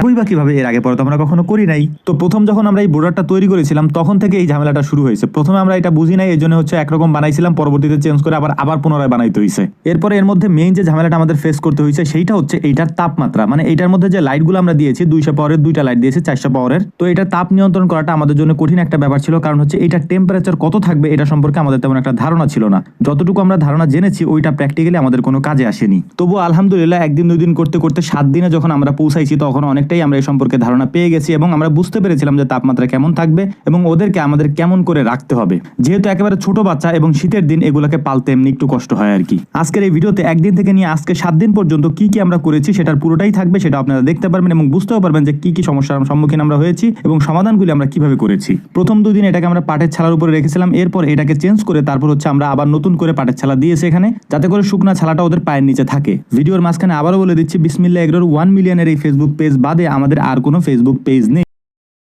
যাবই বা কীভাবে এর আগে পরে তো আমরা কখনো করি নাই? তো প্রথম যখন আমরা এই বোর্ডারটা তৈরি করেছিলাম, তখন থেকে এই ঝামেলাটা শুরু হয়েছে। প্রথমে আমরা এটা বুঝি নাই এই জন্য হচ্ছে একরকম বানাইছিলাম, পরবর্তীতে চেঞ্জ করে আবার আবার পুনরায় বানাইতে হয়েছে এরপরে এর মধ্যে মেইন যে ঝামেলাটা আমাদের ফেস করতে হয়েছে সেইটা হচ্ছে এইটার তাপমাত্রা। মানে এইটার মধ্যে যে লাইটগুলো আমরা দিয়েছি, দুইশো পাওয়ারের দুইটা লাইট দিয়েছি, চারশো পাওয়ারের। তো এটা তাপ নিয়ন্ত্রণ করাটা আমাদের জন্য কঠিন একটা ব্যাপার ছিল, কারণ হচ্ছে এটার টেম্পারেচার কত থাকবে, এটা সম্পর্কে আমাদের তেমন একটা ধারণা ছিল না। যতটুকু আমরা ধারণা জেনেছি, ওইটা প্র্যাকটিক্যালি আমাদের কোনো কাজে আসেনি। তবু আলহামদুলিল্লাহ, একদিন দুই দিন করতে করতে সাত দিনে যখন আমরা পৌঁছাইছি, তখন অনেকটাই আমরা এই সম্পর্কে ধারণা পেয়ে গেছি এবং আমরা বুঝতে পেরেছিলাম যে তাপমাত্রা কেমন থাকবে এবং ওদেরকে আমাদের কেমন করে রাখতে হবে। যেহেতু একেবারে ছোট বাচ্চা এবং শীতের দিন এগুলোকে পালতে এমনি একটু কষ্ট হয় আর কি। আজকের এই ভিডিওতে একদিন থেকে নিয়ে আজকে সাত দিন পর্যন্ত কি কি আমরা করেছি সেটার পুরোটাই থাকবে সেটা আপনারা দেখতে পারবেন এবং বুঝতেও পারবেন যে কি কি সমস্যার সম্মুখীন আমরা হয়েছি এবং সমাধানগুলি আমরা কীভাবে করেছি। প্রথম দুদিন এটাকে আমরা পাটের ছালার উপরে রেখেছিলাম, এরপর এটাকে চেঞ্জ করে তারপর হচ্ছে আমরা আবার নতুন করে পাটের ছালা দিয়েছি এখানে, যাতে করে শুকনা ছালাটা ওদের পায়ের নিচে থাকে। ভিডিওর মাঝখানে আবারও বলে দিচ্ছি বিসমিল্লা এগ্রোর ওয়ান মিলিয়নের এই ফেসবুক পেজ বাদে আমাদের আর কোনো ফেসবুক পেজ নেই।